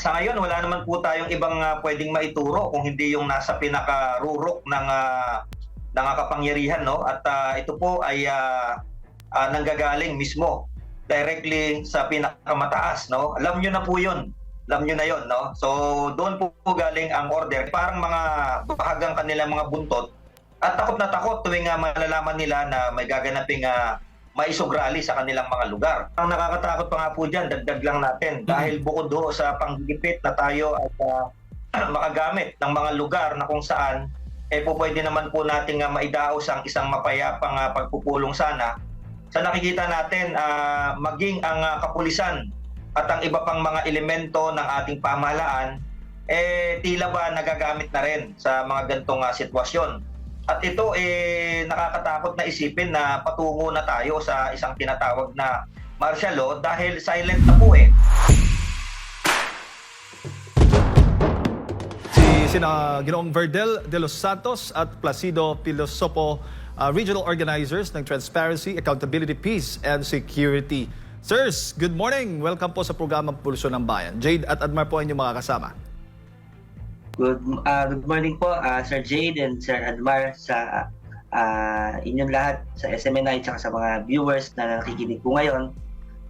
Sa ngayon, wala naman po tayong ibang ah, pwedeng maituro kung hindi yung nasa pinakarurok ng ah, ng kapangyarihan no? At ah, ito po ay ah, ah, nanggagaling mismo directly sa pinakamataas no? Alam niyo na po yun. Alam niyo na yon no? So doon po, po galing ang order. Parang mga bahagang kanilang mga buntot. At takot na takot tuwing ah, malalaman nila na may gaganaping ah, maisugrali sa kanilang mga lugar. Ang nakakatakot pa nga po dyan, dagdag lang natin, dahil bukod do sa panggigipit na tayo at ah, makagamit ng mga lugar na kung saan eh po pwede naman po nating uh, maidaos ang isang mapayapang ah, pagpupulong sana. Sa nakikita natin, ah, maging ang ah, kapulisan at ang iba pang mga elemento ng ating pamahalaan, eh tila ba nagagamit na rin sa mga gantong ah, sitwasyon. At ito eh nakakatakot na isipin na patungo na tayo sa isang tinatawag na martial law dahil silent na po eh. Si sina Ginoong Verdel de los Santos at Placido Pilosopo, uh, regional organizers ng Transparency, Accountability, Peace and Security. Sirs, good morning. Welcome po sa programang Pulso ng Bayan. Jade at Admar po ang inyong mga kasama. Good, ah, good morning po, ah, Sir Jade and Sir Admar sa ah, inyong lahat sa SMNI at sa mga viewers na nakikinig po ngayon.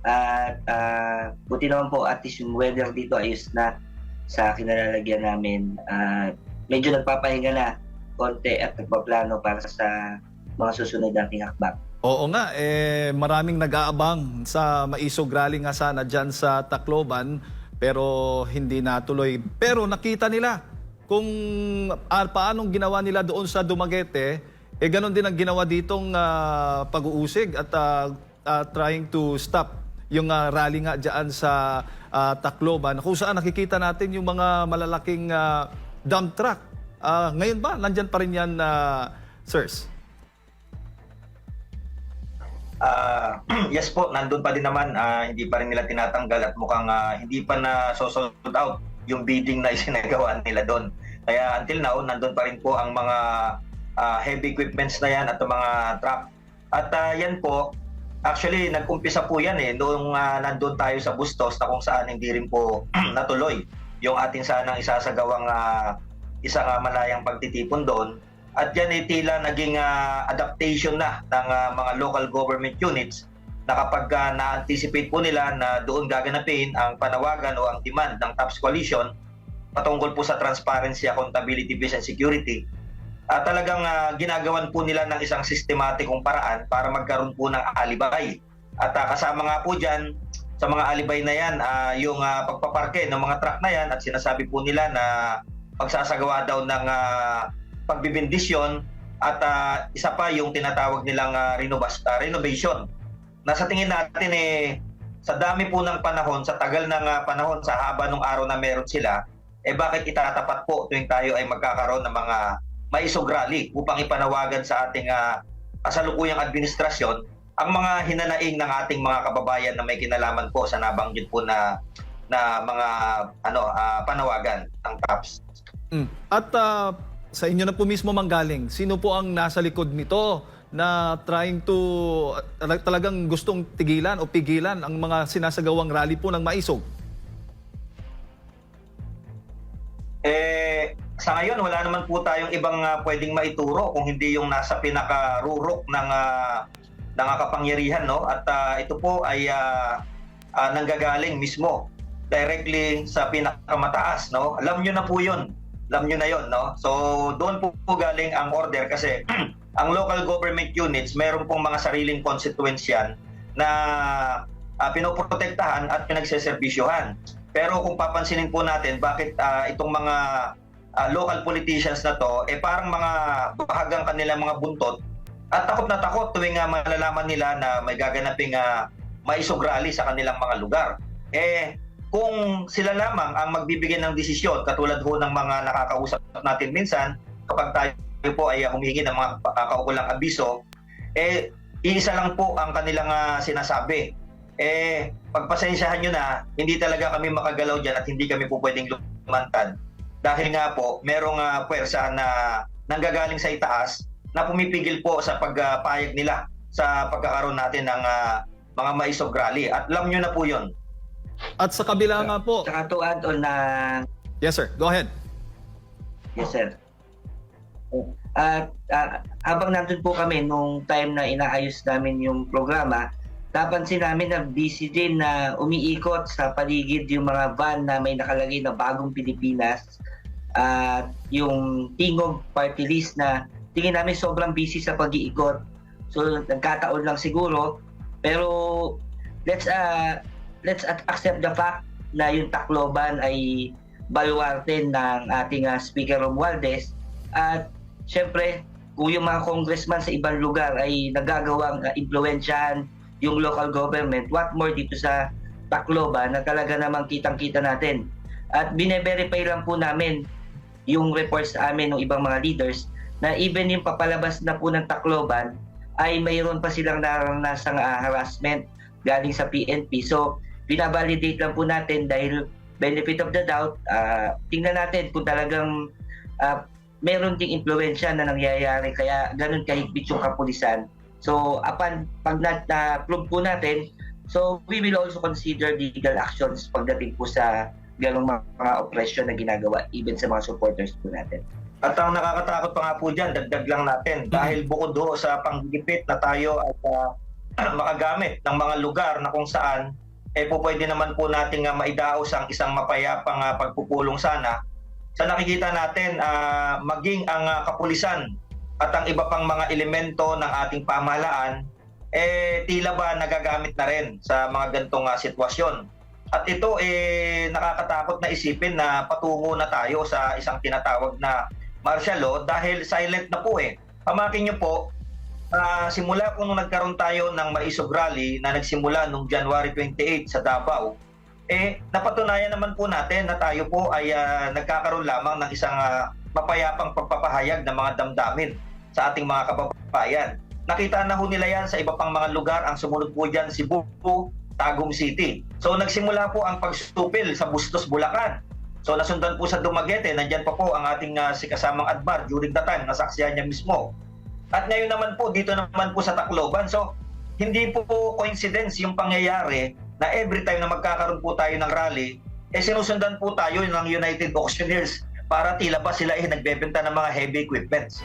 At ah, buti naman po at least yung weather dito ayos na sa kinalalagyan namin. Ah, medyo nagpapahinga na konti at nagpaplano para sa mga susunod nating hakbang. Oo nga, eh, maraming nag-aabang sa maisog rally nga sana dyan sa Tacloban pero hindi natuloy. Pero nakita nila kung ah, paanong ginawa nila doon sa Dumaguete, eh ganon din ang ginawa ditong ah, pag-uusig at ah, ah, trying to stop yung ah, rally nga dyan sa ah, Tacloban kung saan nakikita natin yung mga malalaking ah, dump truck. Ah, ngayon ba, nandyan pa rin yan, ah, sirs? Ah, yes po, nandun pa din naman, ah, hindi pa rin nila tinatanggal at mukhang ah, hindi pa na sold out yung bidding na isinagawa nila doon. Kaya until now, nandun pa rin po ang mga ah, heavy equipments na yan at mga truck. At ah, yan po, actually nag-umpisa po yan eh, noong ah, nandun tayo sa Bustos na kung saan hindi rin po natuloy yung ating sanang isasagawang ah, isang ah, malayang pagtitipon doon. At yan ay tila naging ah, adaptation na ng ah, mga local government units na kapag ah, na-anticipate po nila na doon gaganapin ang panawagan o ang demand ng TAPS Coalition patungkol po sa transparency, accountability, peace and security, ah, talagang ah, ginagawan po nila ng isang sistematikong paraan para magkaroon po ng alibay. At ah, kasama nga po dyan, sa mga alibay na yan, ah, yung ah, pagpaparke ng mga truck na yan at sinasabi po nila na pagsasagawa daw ng ah, pagbibindisyon at ah, isa pa yung tinatawag nilang ah, renovas- ah, renovation. Nasa tingin natin eh, sa dami po ng panahon, sa tagal ng ah, panahon, sa haba ng araw na meron sila, eh bakit itatapat po tuwing tayo ay magkakaroon ng mga maisog rally upang ipanawagan sa ating ah, kasalukuyang administrasyon ang mga hinanaing ng ating mga kababayan na may kinalaman po sa nabanggit po na na mga ano ah, panawagan ng TAPS. Mm. At ah, sa inyo na po mismo manggaling, sino po ang nasa likod nito na trying to uh, talagang gustong tigilan o pigilan ang mga sinasagawang rally po ng maisog? Eh, sa ngayon, wala naman po tayong ibang ah, pwedeng maituro kung hindi yung nasa pinakarurok ng, ah, ng kapangyarihan. No? At ah, ito po ay ah, ah, nanggagaling mismo directly sa pinakamataas. No? Alam nyo na po yun. Alam nyo na yun. No? So, doon po, po galing ang order kasi ang local government units, meron pong mga sariling constituents yan na uh, pinoprotektahan at pinagseservisyohan. Pero kung papansinin po natin, bakit ah, itong mga ah, local politicians na to, eh parang mga bahagang kanilang mga buntot at takot na takot tuwing nga malalaman nila na may gaganaping uh, maisog sa kanilang mga lugar. Eh, kung sila lamang ang magbibigay ng desisyon, katulad ho ng mga nakakausap natin minsan, kapag tayo po ay humihingi ng mga uh, kaukulang abiso, eh, iisa lang po ang kanilang ah, sinasabi eh pagpasensyahan nyo na hindi talaga kami makagalaw dyan at hindi kami po pwedeng lumantad dahil nga po merong uh, puwersa na nanggagaling sa itaas na pumipigil po sa pagpayag nila sa pagkakaroon natin ng ah, mga maisog rally at alam nyo na po yun At sa kabila nga po. Saka to add on na Yes sir, go ahead. Yes, sir. At ah, habang nandun po kami nung time na inaayos namin yung programa, napansin namin na busy din na umiikot sa paligid yung mga van na may nakalagay na bagong Pilipinas at yung Tingog party list na tingin namin sobrang busy sa pag-iikot. So nagkataon lang siguro pero let's uh, let's accept the fact na yung Tacloban ay baluarte ng ating uh, Speaker Romualdez at syempre kung yung mga congressman sa ibang lugar ay nagagawang uh, impluensyahan yung local government, what more dito sa Tacloban na talaga namang kitang-kita natin. At bine-verify lang po namin yung reports sa amin ng ibang mga leaders na even yung papalabas na po ng Tacloban ay mayroon pa silang naranasang uh, harassment galing sa PNP. So, binabalidate lang po natin dahil benefit of the doubt, ah, tingnan natin kung talagang ah, meron ding impluensya na nangyayari kaya ganun kahigpit yung kapulisan. So, upon pag na, na-prove po natin, so we will also consider legal actions pagdating po sa ganung mga, mga operasyon na ginagawa even sa mga supporters po natin. At ang nakakatakot pa nga po dyan, dagdag lang natin, dahil bukod do sa panggigipit na tayo at ah, makagamit ng mga lugar na kung saan eh po pwede naman po nating uh, maidaos ang isang mapayapang ah, pagpupulong sana. Sa nakikita natin ah, maging ang ah, kapulisan at ang iba pang mga elemento ng ating pamahalaan eh tila ba nagagamit na rin sa mga gantong ah, sitwasyon. At ito eh nakakatakot na isipin na patungo na tayo sa isang tinatawag na martial law dahil silent na po eh. Pamakin niyo po, ah, simula po nung nagkaroon tayo ng Maisog Rally na nagsimula nung January 28 sa Davao, eh napatunayan naman po natin na tayo po ay ah, nagkakaroon lamang ng isang ah, mapayapang pagpapahayag ng mga damdamin sa ating mga kababayan. Nakita na ho nila yan sa iba pang mga lugar. Ang sumunod po dyan, Cebu, Tagum City. So nagsimula po ang pagstupil sa Bustos, Bulacan. So nasundan po sa Dumaguete, nandyan pa po ang ating ah, si kasamang Adbar during the time, nasaksihan niya mismo. At ngayon naman po, dito naman po sa Tacloban. So hindi po coincidence yung pangyayari na every time na magkakaroon po tayo ng rally, eh sinusundan po tayo ng United Auctioneers para tila ba sila eh nagbebenta ng mga heavy equipments.